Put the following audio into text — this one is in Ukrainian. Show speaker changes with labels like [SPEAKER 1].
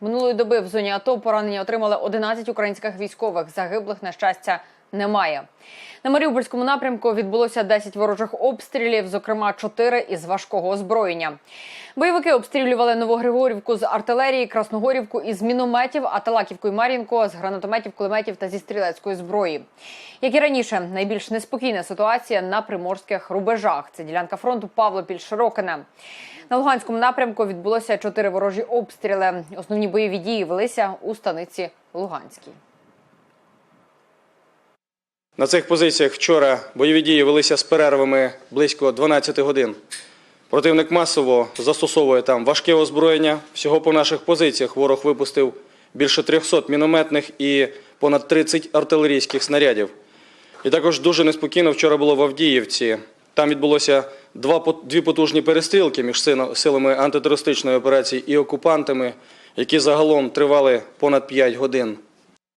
[SPEAKER 1] Минулої доби в зоні АТО поранення отримали 11 українських військових. Загиблих, на щастя, немає. На Маріупольському напрямку відбулося 10 ворожих обстрілів, зокрема 4 із важкого озброєння. Бойовики обстрілювали Новогригорівку з артилерії, Красногорівку із мінометів, а Талаківку і Мар'їнку з гранатометів, кулеметів та зі стрілецької зброї. Як і раніше, найбільш неспокійна ситуація на приморських рубежах. Це ділянка фронту Павлопіль Широкине. На Луганському напрямку відбулося чотири ворожі обстріли. Основні бойові дії велися у станиці Луганській.
[SPEAKER 2] На цих позиціях вчора бойові дії велися з перервами близько 12 годин. Противник масово застосовує там важке озброєння. Всього по наших позиціях ворог випустив більше 300 мінометних і понад 30 артилерійських снарядів. І також дуже неспокійно вчора було в Авдіївці. Там відбулося два, дві потужні перестрілки між силами антитерористичної операції і окупантами, які загалом тривали понад 5 годин.